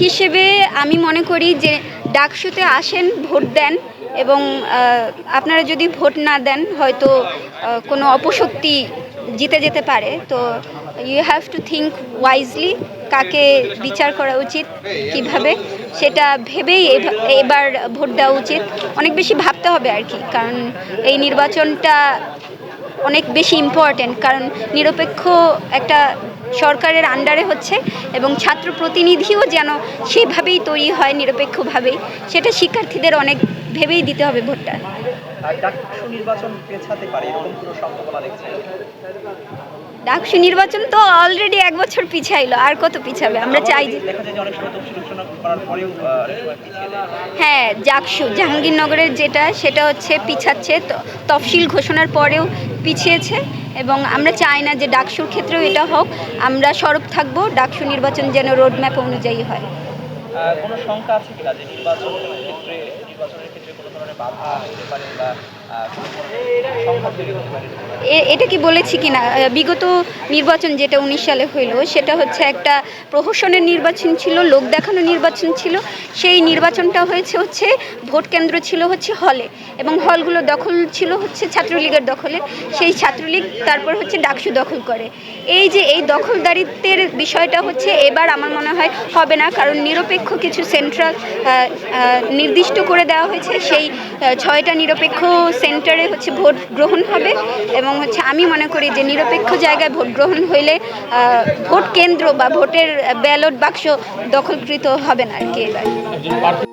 হিসেবে আমি মনে করি যে ডাকসুতে আসেন, ভোট দেন এবং আপনারা যদি ভোট না দেন, হয়তো কোনো অপশক্তি জিতে যেতে পারে। তো you have to think wisely কাকে বিচার করা উচিত, কীভাবে, সেটা ভেবেই এবার ভোট দেওয়া উচিত। অনেক বেশি ভাবতে হবে আর কি, কারণ এই নির্বাচনটা অনেক বেশি ইম্পর্ট্যান্ট কারণ নিরপেক্ষ একটা সরকারের আন্ডারে হচ্ছে এবং ছাত্র প্রতিনিধিও যেন সেভাবেই তৈরি হয় নিরপেক্ষভাবেই সেটা শিক্ষার্থীদের অনেক ভেবেই দিতে হবে ভোটটা। ডাকসু নির্বাচন তো অলরেডি এক বছর পিছাইলো আর কত পিছাবে? আমরা চাই যে হ্যাঁ জাকসু জাহাঙ্গীরনগরের যেটা সেটা হচ্ছে পিছাচ্ছে তফসিল ঘোষণার পরেও পিছিয়েছে এবং আমরা চাই না যে ডাকসুর ক্ষেত্রেও এটা হোক। আমরা সরব থাকব, ডাকসু নির্বাচন যেন রোডম্যাপ অনুযায়ী হয়। কোনো শঙ্কা আছে কিনা যে নির্বাচন ক্ষেত্রে? নির্বাচনের ক্ষেত্রে কোনো ধরনের বাধা হতে পারে বা এটা কি বলেছি কিনা? বিগত নির্বাচন যেটা উনিশ সালে হইল, সেটা হচ্ছে একটা প্রহসনের নির্বাচন ছিল, লোক দেখানো নির্বাচন ছিল। সেই নির্বাচনটা হয়েছে হচ্ছে ভোট কেন্দ্র ছিল হচ্ছে হলে এবং হলগুলো দখল ছিল হচ্ছে ছাত্রলীগের দখলে। সেই ছাত্রলীগ তারপর হচ্ছে ডাকসু দখল করে। এই যে এই দখলদারিত্বের বিষয়টা হচ্ছে এবার আমার মনে হয় হবে না, কারণ নিরপেক্ষ কিছু সেন্ট্রাল নির্দিষ্ট করে দেওয়া হয়েছে। সেই ছয়টা নিরপেক্ষ সেন্টারে হচ্ছে ভোট গ্রহণ হবে এবং হচ্ছে আমি মনে করি যে নিরপেক্ষ জায়গায় ভোট গ্রহণ হইলে ভোট কেন্দ্র বা ভোটের ব্যালট বাক্স দখলকৃত হবে না আর কি এবার।